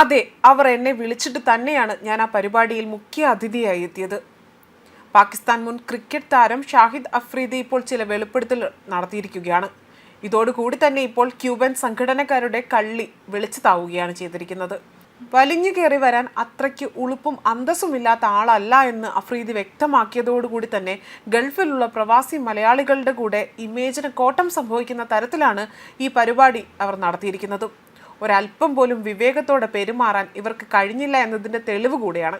അതെ അവർ എന്നെ വിളിച്ചിട്ട് തന്നെയാണ് ഞാൻ ആ പരിപാടിയിൽ മുഖ്യ അതിഥിയായി എത്തിയത്. പാകിസ്ഥാൻ മുൻ ക്രിക്കറ്റ് താരം ഷാഹിദ് അഫ്രീദി ഇപ്പോൾ ചില വെളിപ്പെടുത്തൽ നടത്തിയിരിക്കുകയാണ്. ഇതോടുകൂടി തന്നെ ഇപ്പോൾ ക്യൂബൻ സംഘടനക്കാരുടെ കള്ളി വെളിച്ചതാവുകയാണ് ചെയ്തിരിക്കുന്നത്. വലിഞ്ഞു കയറി വരാൻ അത്രയ്ക്ക് ഉളുപ്പും അന്തസ്സുമില്ലാത്ത ആളല്ല എന്ന് അഫ്രീദി വ്യക്തമാക്കിയതോടുകൂടി തന്നെ ഗൾഫിലുള്ള പ്രവാസി മലയാളികളുടെ കൂടെ ഇമേജിന് കോട്ടം സംഭവിക്കുന്ന തരത്തിലാണ് ഈ പരിപാടി അവർ നടത്തിയിരിക്കുന്നത്. ഒരല്പം പോലും വിവേകത്തോടെ പെരുമാറാൻ ഇവർക്ക് കഴിഞ്ഞില്ല എന്നതിന്റെ തെളിവ് കൂടിയാണ്.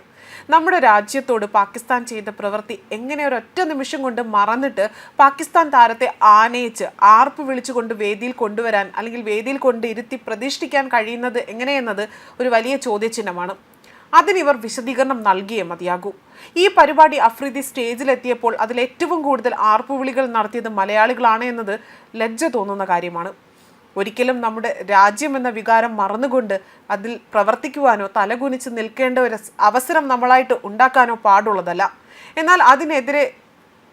നമ്മുടെ രാജ്യത്തോട് പാകിസ്ഥാൻ ചെയ്ത പ്രവൃത്തി എങ്ങനെ ഒരൊറ്റ നിമിഷം കൊണ്ട് മറന്നിട്ട് പാകിസ്ഥാൻ താരത്തെ ആനയിച്ച് ആർപ്പ് വിളിച്ചുകൊണ്ട് വേദിയിൽ കൊണ്ടുവരാൻ അല്ലെങ്കിൽ വേദിയിൽ കൊണ്ട് ഇരുത്തി പ്രതിഷ്ഠിക്കാൻ കഴിയുന്നത് എങ്ങനെയെന്നത് ഒരു വലിയ ചോദ്യചിഹ്നമാണ്. അതിനിവർ വിശദീകരണം നൽകിയേ മതിയാകൂ. ഈ പരിപാടി അഫ്രീദി സ്റ്റേജിലെത്തിയപ്പോൾ അതിൽ ഏറ്റവും കൂടുതൽ ആർപ്പുവിളികൾ നടത്തിയത് മലയാളികളാണ് എന്നത് ലജ്ജ തോന്നുന്ന കാര്യമാണ്. ഒരിക്കലും നമ്മുടെ രാജ്യം എന്ന വികാരം മറന്നുകൊണ്ട് അതിൽ പ്രവർത്തിക്കുവാനോ തലകുനിച്ച് നിൽക്കേണ്ട ഒരു അവസരം നമ്മളായിട്ട് ഉണ്ടാക്കാനോ പാടുള്ളതല്ല. എന്നാൽ അതിനെതിരെ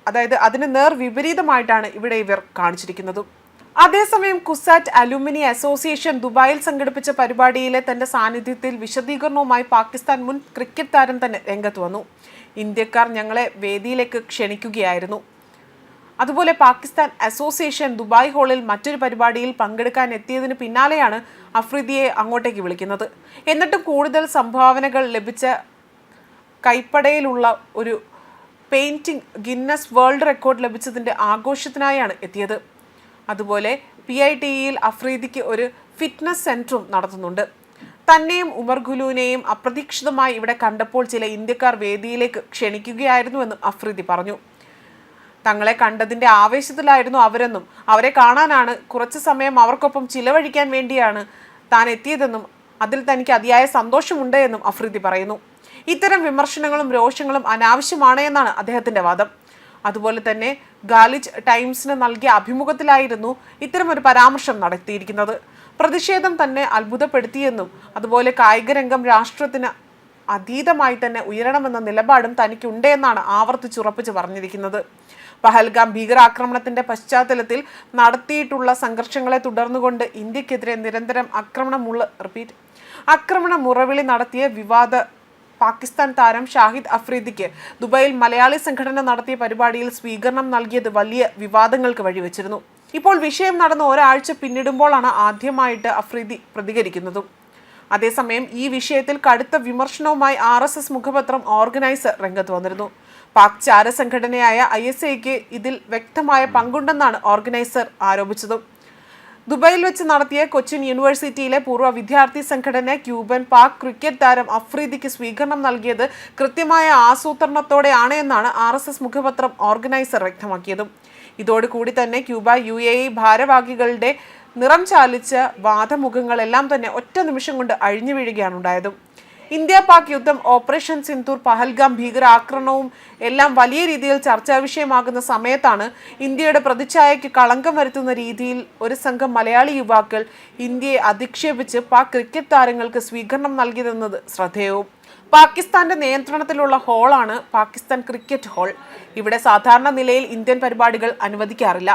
അതായത് അതിന് നേർ വിപരീതമായിട്ടാണ് ഇവിടെ ഇവർ കാണിച്ചിരിക്കുന്നത്. അതേസമയം കുസാറ്റ് അലുമിനി അസോസിയേഷൻ ദുബായിൽ സംഘടിപ്പിച്ച പരിപാടിയിലെ തന്റെ സാന്നിധ്യത്തിൽ വിശദീകരണവുമായി പാകിസ്ഥാൻ മുൻ ക്രിക്കറ്റ് താരം തന്നെ രംഗത്ത് വന്നു. ഇന്ത്യക്കാർ ഞങ്ങളെ വേദിയിലേക്ക് ക്ഷണിക്കുകയായിരുന്നു. അതുപോലെ പാകിസ്ഥാൻ അസോസിയേഷൻ ദുബായ് ഹാളിൽ മറ്റൊരു പരിപാടിയിൽ പങ്കെടുക്കാൻ എത്തിയതിന് പിന്നാലെയാണ് അഫ്രീദിയെ അങ്ങോട്ടേക്ക് വിളിക്കുന്നത്. എന്നിട്ടും കൂടുതൽ സംഭാവനകൾ ലഭിച്ച കൈപ്പടയിലുള്ള ഒരു പെയിന്റിംഗ് ഗിന്നസ് വേൾഡ് റെക്കോർഡ് ലഭിച്ചതിന്റെ ആഘോഷത്തിനായാണ് എത്തിയത്. അതുപോലെ പി ഐ ടിയിൽ അഫ്രീദിക്ക് ഒരു ഫിറ്റ്നസ് സെന്ററും നടത്തുന്നുണ്ട്. തന്നെയും ഉമർ ഖുലൂനെയും അപ്രതീക്ഷിതമായി ഇവിടെ കണ്ടപ്പോൾ ചില ഇന്ത്യക്കാർ വേദിയിലേക്ക് ക്ഷണിക്കുകയായിരുന്നുവെന്നും അഫ്രീദി പറഞ്ഞു. തങ്ങളെ കണ്ടതിന്റെ ആവേശത്തിലായിരുന്നു അവരെന്നും. അവരെ കാണാനാണ് കുറച്ച് സമയം അവർക്കൊപ്പം ചിലവഴിക്കാൻ വേണ്ടിയാണ് താൻ എത്തിയതെന്നും അതിൽ തനിക്ക് അതിയായ സന്തോഷമുണ്ട് എന്നും അഫ്രീദി പറയുന്നു. ഇത്തരം വിമർശനങ്ങളും രോഷങ്ങളും അനാവശ്യമാണ് എന്നാണ് അദ്ദേഹത്തിന്റെ വാദം. അതുപോലെ തന്നെ ഗാലിജ് ടൈംസിന് നൽകിയ അഭിമുഖത്തിലായിരുന്നു ഇത്തരം ഒരു പരാമർശം നടത്തിയിരിക്കുന്നത്. പ്രതിഷേധം തന്നെ അത്ഭുതപ്പെടുത്തിയെന്നും അതുപോലെ കായികരംഗം രാഷ്ട്രത്തിന് അതീതമായി തന്നെ ഉയരണമെന്ന നിലപാടും തനിക്കുണ്ട് എന്നാണ് ആവർത്തിച്ചുറപ്പിച്ച് പറഞ്ഞിരിക്കുന്നത്. പഹൽഗാം ഭീകരാക്രമണത്തിന്റെ പശ്ചാത്തലത്തിൽ നടത്തിയിട്ടുള്ള സംഘർഷങ്ങളെ തുടർന്നുകൊണ്ട് ഇന്ത്യക്കെതിരെ നിരന്തരം ആക്രമണമുള്ള റിപ്പീറ്റ് ആക്രമണ മുറവിളി നടത്തിയ വിവാദ പാകിസ്ഥാൻ താരം ഷാഹിദ് അഫ്രീദിക്ക് ദുബായിൽ മലയാളി സംഘടന നടത്തിയ പരിപാടിയിൽ സ്വീകരണം നൽകിയത് വലിയ വിവാദങ്ങൾക്ക് വഴിവെച്ചിരുന്നു. ഇപ്പോൾ വിഷയം നടന്ന ഒരാഴ്ച പിന്നിടുമ്പോഴാണ് ആദ്യമായിട്ട് അഫ്രീദി പ്രതികരിക്കുന്നതും. അതേസമയം ഈ വിഷയത്തിൽ കടുത്ത വിമർശനവുമായി ആർ എസ് എസ് മുഖപത്രം ഓർഗനൈസർ രംഗത്ത് വന്നിരുന്നു. പാക് ചാര സംഘടനയായ ഐ എസ് ഐക്ക് ഇതിൽ വ്യക്തമായ പങ്കുണ്ടെന്നാണ് ഓർഗനൈസർ ആരോപിച്ചത്. ദുബായിൽ വെച്ച് നടത്തിയ കൊച്ചിൻ യൂണിവേഴ്സിറ്റിയിലെ പൂർവ വിദ്യാർത്ഥി സംഘടന ക്യൂബൻ പാക് ക്രിക്കറ്റ് താരം അഫ്രീദിക്ക് സ്വീകരണം നൽകിയത് കൃത്യമായ ആസൂത്രണത്തോടെയാണ് എന്നാണ് ആർ എസ് എസ് മുഖപത്രം ഓർഗനൈസർ വ്യക്തമാക്കിയത്. ഇതോടുകൂടി തന്നെ ക്യൂബ യു എ ഭാരവാഹികളുടെ നിറം ചാലിച്ച വാദമുഖങ്ങളെല്ലാം തന്നെ ഒറ്റ നിമിഷം കൊണ്ട് അഴിഞ്ഞു വീഴുകയാണ് ഉണ്ടായത്. ഇന്ത്യ പാക് യുദ്ധം ഓപ്പറേഷൻ സിന്ധൂർ പഹൽഗാം ഭീകരാക്രമണവും എല്ലാം വലിയ രീതിയിൽ ചർച്ചാ വിഷയമാകുന്ന സമയത്താണ് ഇന്ത്യയുടെ പ്രതിച്ഛായയ്ക്ക് കളങ്കം വരുത്തുന്ന രീതിയിൽ ഒരു സംഘം മലയാളി യുവാക്കൾ ഇന്ത്യയെ അധിക്ഷേപിച്ച് പാക് ക്രിക്കറ്റ് താരങ്ങൾക്ക് സ്വീകരണം നൽകിയതെന്നത് ശ്രദ്ധേയവും. പാകിസ്ഥാന്റെ നിയന്ത്രണത്തിലുള്ള ഹോളാണ് പാകിസ്ഥാൻ ക്രിക്കറ്റ് ഹോൾ. ഇവിടെ സാധാരണ നിലയിൽ ഇന്ത്യൻ പരിപാടികൾ അനുവദിക്കാറില്ല.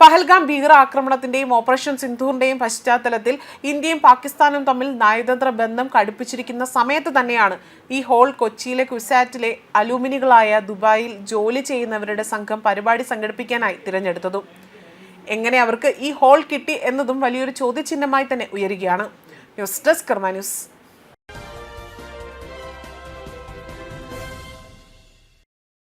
പഹൽഗാം ഭീകര ആക്രമണത്തിന്റെയും ഓപ്പറേഷൻ സിന്ധൂറിന്റെയും പശ്ചാത്തലത്തിൽ ഇന്ത്യയും പാകിസ്ഥാനും തമ്മിൽ നയതന്ത്ര ബന്ധം കടുപ്പിച്ചിരിക്കുന്ന സമയത്ത് തന്നെയാണ് ഈ ഹോൾ കൊച്ചിയിലെ കുസാറ്റിലെ അലൂമിനികളായ ദുബായിൽ ജോലി ചെയ്യുന്നവരുടെ സംഘം പരിപാടി സംഘടിപ്പിക്കാനായി തിരഞ്ഞെടുത്തതും. എങ്ങനെ അവർക്ക് ഈ ഹോൾ കിട്ടി എന്നതും വലിയൊരു ചോദ്യചിഹ്നമായി തന്നെ ഉയരുകയാണ്. News desk Karma news.